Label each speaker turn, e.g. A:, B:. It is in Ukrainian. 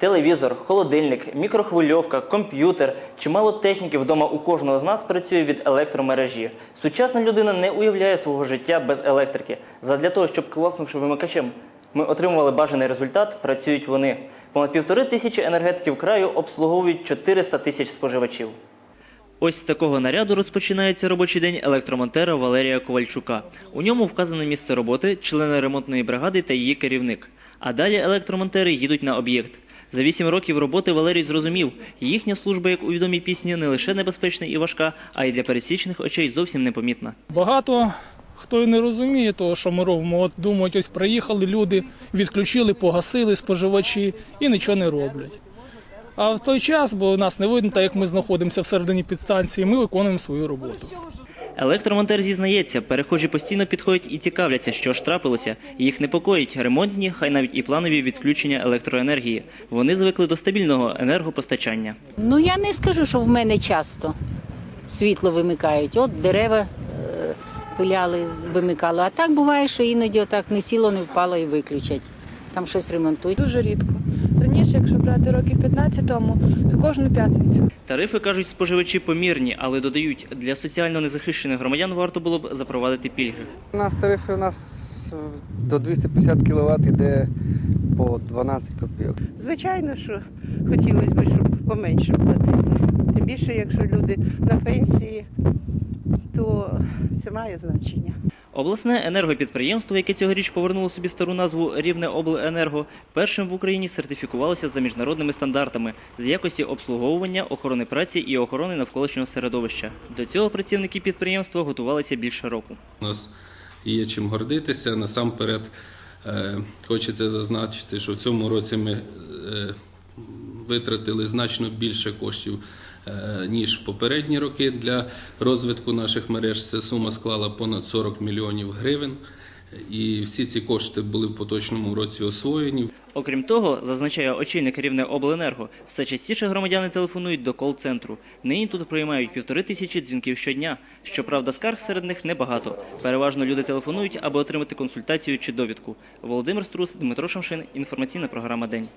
A: Телевізор, холодильник, мікрохвильовка, комп'ютер. Чимало техніки вдома у кожного з нас працює від електромережі. Сучасна людина не уявляє свого життя без електрики. Задля того, щоб класнувши вимикачем, ми отримували бажаний результат, працюють вони. Понад півтори тисячі енергетиків краю обслуговують 400 тисяч споживачів. Ось з такого наряду розпочинається робочий день електромонтера Валерія Ковальчука. У ньому вказане місце роботи, члени ремонтної бригади та її керівник. А далі електромонтери їдуть на об'єкт. За вісім років роботи Валерій зрозумів, їхня служба, як у відомій пісні, не лише небезпечна і важка, а й для пересічних очей зовсім непомітна.
B: Багато хто й не розуміє того, що ми робимо. От думають, ось приїхали люди, відключили, погасили споживачі і нічого не роблять. А в той час, бо нас не видно, так як ми знаходимося всередині підстанції, ми виконуємо свою роботу.
A: Електромонтер зізнається, перехожі постійно підходять і цікавляться, що ж трапилося. Їх непокоїть ремонтні, хай навіть і планові відключення електроенергії. Вони звикли до стабільного енергопостачання.
C: Ну я не скажу, що в мене часто світло вимикають. От дерева е, пиляли, вимикали. А так буває, що іноді отак не сіло, не впало і виключать. Там щось ремонтують.
D: Дуже рідко. Раніше, якщо брати років 15 тому, то кожну п'ятницю.
A: Тарифи кажуть, споживачі помірні, але додають, для соціально незахищених громадян варто було б запровадити пільги.
E: У нас тарифи у нас е, до 250 кВт йде по 12 копійок.
F: Звичайно, що хотілося б, щоб поменше платити. Тим більше, якщо люди на пенсії, то це має значення.
A: Обласне енергопідприємство, яке цьогоріч повернуло собі стару назву Рівне обленерго, першим в Україні сертифікувалося за міжнародними стандартами з якості обслуговування, охорони праці і охорони навколишнього середовища. До цього працівники підприємства готувалися більше року.
G: У нас є чим гордитися. Насамперед е, хочеться зазначити, що в цьому році ми е, витратили значно більше коштів, е, ніж в попередні роки для розвитку наших мереж. Ця сума склала понад 40 мільйонів гривень. І всі ці кошти були в поточному році освоєні.
A: Окрім того, зазначає очільник рівне обленерго, все частіше громадяни телефонують до кол-центру. Нині тут приймають півтори тисячі дзвінків щодня. Щоправда, скарг серед них небагато. Переважно люди телефонують, аби отримати консультацію чи довідку. Володимир Струс, Дмитро Шамшин. Інформаційна програма День.